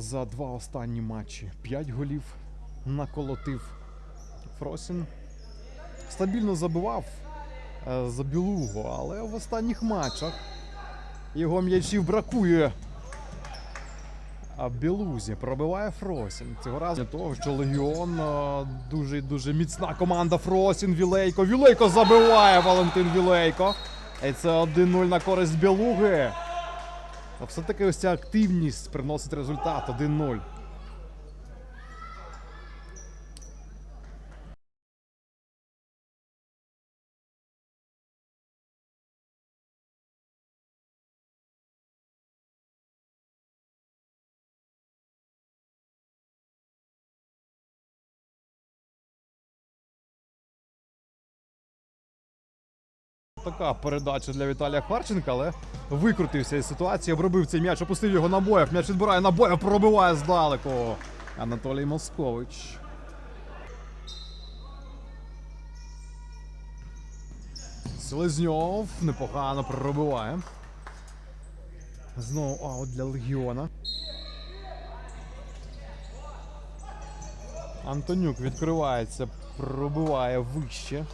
за два останні матчі. 5 голів наколотив Фросін. Стабільно забивав е, за білугу, але в останніх матчах його м'ячів бракує. А Білузі пробиває Фросін. Цього разу того, що Легіон е, дуже дуже міцна команда Фросін. Вілейко. Вілейко забиває Валентин Вілейко. І це 1-0 на користь Білуги. А все-таки ось ця активність приносить результат 1-0. Така передача для Віталія Харченка, але викрутився із ситуації, обробив цей м'яч, опустив його на боєв. М'яч відбирає на боєв, пробиває здалеку. Анатолій Москович. Селезньов непогано пробиває. Знову аут для Легіона. Антонюк відкривається, пробиває вище.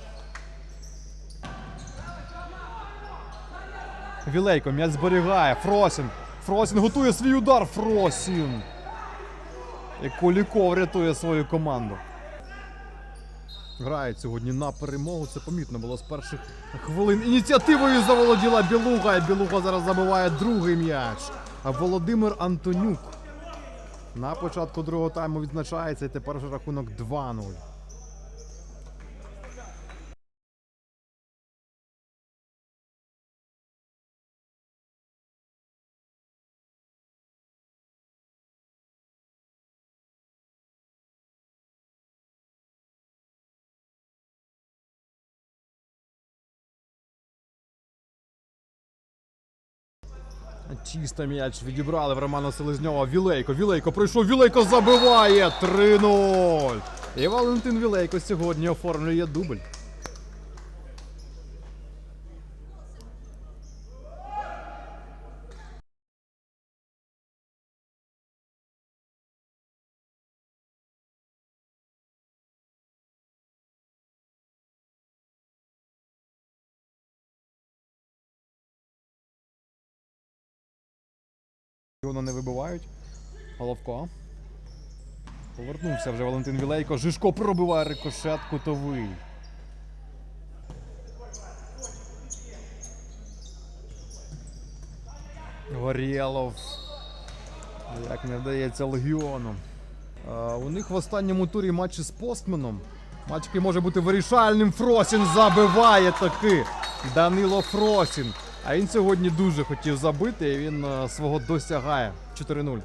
Вілейко, м'яч зберігає. Фросін. Фросін готує свій удар. Фросін. І Куліков рятує свою команду. Грають сьогодні на перемогу. Це помітно було з перших хвилин. Ініціативою заволоділа Білуга. І Білуга зараз забиває другий м'яч. А Володимир Антонюк. На початку другого тайму відзначається і тепер вже рахунок 2-0. Чисто м'яч відібрали в Романа Селезньова. Вілейко, Вілейко пройшов, Вілейко забиває 3-0. І Валентин Вілейко сьогодні оформлює дубль. Його не вибивають. Головко. Повернувся вже Валентин Вілейко. Жишко пробиває рикошет кутовий. Горєлов. Як не вдається Легіону. А, у них в останньому турі матчі з постменом. Матч, який може бути вирішальним. Фросін забиває таки. Данило Фросін. А він сьогодні дуже хотів забити, і він е, свого досягає. 4-0.